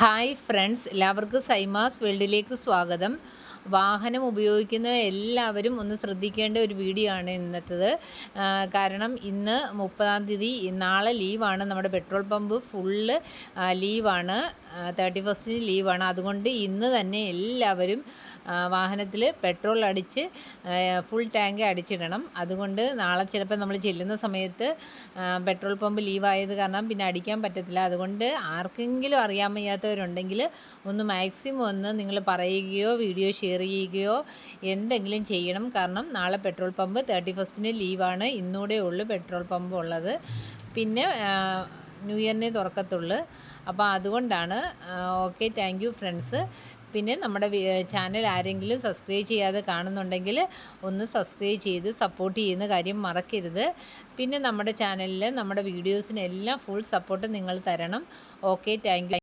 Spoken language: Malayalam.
ഹായ് ഫ്രണ്ട്സ് എല്ലാവർക്കും സൈമാസ് വേൾഡിലേക്ക് സ്വാഗതം. വാഹനം ഉപയോഗിക്കുന്ന എല്ലാവരും ഒന്ന് ശ്രദ്ധിക്കേണ്ട ഒരു വീഡിയോ ആണ് ഇന്നത്തേത്. കാരണം ഇന്ന് മുപ്പതാം തീയതി നാളെ ലീവാണ്. നമ്മുടെ പെട്രോൾ പമ്പ് ഫുള്ള് ലീവാണ്. തേർട്ടി ഫസ്റ്റിന് ലീവാണ്. അതുകൊണ്ട് ഇന്ന് തന്നെ എല്ലാവരും വാഹനത്തിൽ പെട്രോൾ അടിച്ച് ഫുൾ ടാങ്ക് അടിച്ചിടണം. അതുകൊണ്ട് നാളെ ചിലപ്പോൾ നമ്മൾ ചെല്ലുന്ന സമയത്ത് പെട്രോൾ പമ്പ് ലീവായത് കാരണം പിന്നെ അടിക്കാൻ പറ്റത്തില്ല. അതുകൊണ്ട് ആർക്കെങ്കിലും അറിയാൻ വയ്യാത്തവരുണ്ടെങ്കിൽ ഒന്ന് മാക്സിമം ഒന്ന് നിങ്ങൾ പറയുകയോ വീഡിയോ ഷെയർ ചെയ്യുകയോ എന്തെങ്കിലും ചെയ്യണം. കാരണം നാളെ പെട്രോൾ പമ്പ് തേർട്ടി ഫസ്റ്റിന് ലീവാണ്. ഇന്നൂടെ ഉള്ളു പെട്രോൾ പമ്പ് ഉള്ളത്. പിന്നെ ന്യൂ ഇയറിനെ തുറക്കത്തുള്ളൂ. അപ്പോൾ അതുകൊണ്ടാണ് ഓക്കെ താങ്ക് യു ഫ്രണ്ട്സ്. പിന്നെ നമ്മുടെ ചാനൽ ആരെങ്കിലും സബ്സ്ക്രൈബ് ചെയ്യാതെ കാണുന്നുണ്ടെങ്കിൽ ഒന്ന് സബ്സ്ക്രൈബ് ചെയ്ത് സപ്പോർട്ട് ചെയ്യുന്ന കാര്യം മറക്കരുത്. പിന്നെ നമ്മുടെ ചാനലിൽ നമ്മുടെ വീഡിയോസിനെല്ലാം ഫുൾ സപ്പോർട്ട് നിങ്ങൾ തരണം. Okay thank